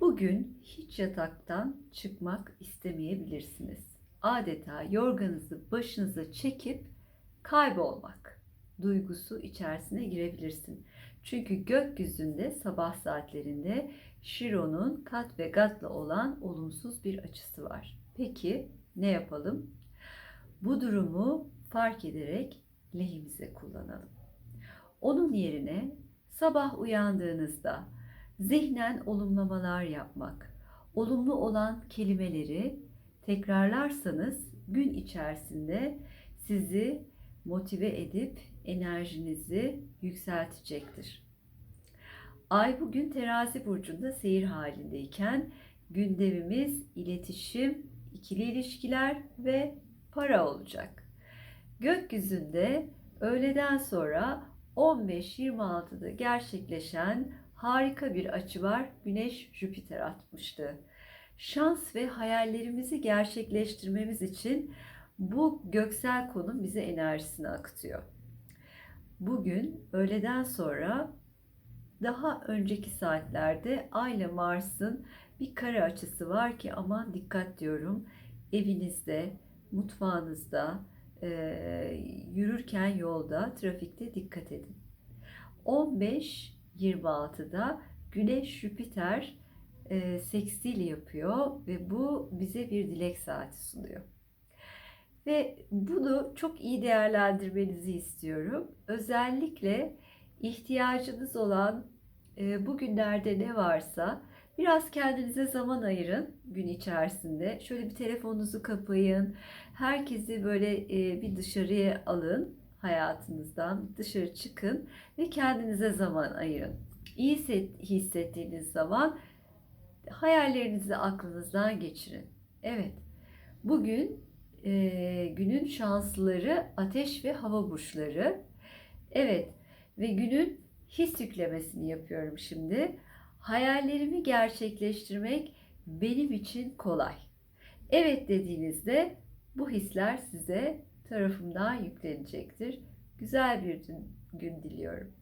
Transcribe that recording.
Bugün hiç yataktan çıkmak istemeyebilirsiniz. Adeta yorganınızı başınıza çekip kaybolmak duygusu içerisine girebilirsin. Çünkü gökyüzünde sabah saatlerinde Şiron'un kat ve gatla olan olumsuz bir açısı var. Peki ne yapalım? Bu durumu fark ederek lehimize kullanalım. Onun yerine sabah uyandığınızda zihnen olumlamalar yapmak, olumlu olan kelimeleri tekrarlarsanız gün içerisinde sizi motive edip enerjinizi yükseltecektir. Ay bugün terazi burcunda seyir halindeyken gündemimiz iletişim, ikili ilişkiler ve para olacak. Gökyüzünde öğleden sonra 15-26'da gerçekleşen harika bir açı var. Güneş Jüpiter atmıştı. Şans ve hayallerimizi gerçekleştirmemiz için bu göksel konum bize enerjisini akıtıyor. Bugün öğleden sonra daha önceki saatlerde Ay ile Mars'ın bir kare açısı var ki aman dikkat diyorum. Evinizde, mutfağınızda, e, yürürken yolda, trafikte dikkat edin. 15-26'da Güneş Jüpiter e, seksil yapıyor ve bu bize bir dilek saati sunuyor. Ve bunu çok iyi değerlendirmenizi istiyorum. Özellikle ihtiyacınız olan e, bugünlerde ne varsa biraz kendinize zaman ayırın gün içerisinde. Şöyle bir telefonunuzu kapayın. Herkesi böyle e, bir dışarıya alın hayatınızdan. Dışarı çıkın ve kendinize zaman ayırın. İyi hissettiğiniz zaman hayallerinizi aklınızdan geçirin. Evet, bugün e, günün şansları ateş ve hava burçları. Evet ve günün his yüklemesini yapıyorum şimdi. Hayallerimi gerçekleştirmek benim için kolay. Evet dediğinizde bu hisler size tarafımdan yüklenecektir. Güzel bir gün diliyorum.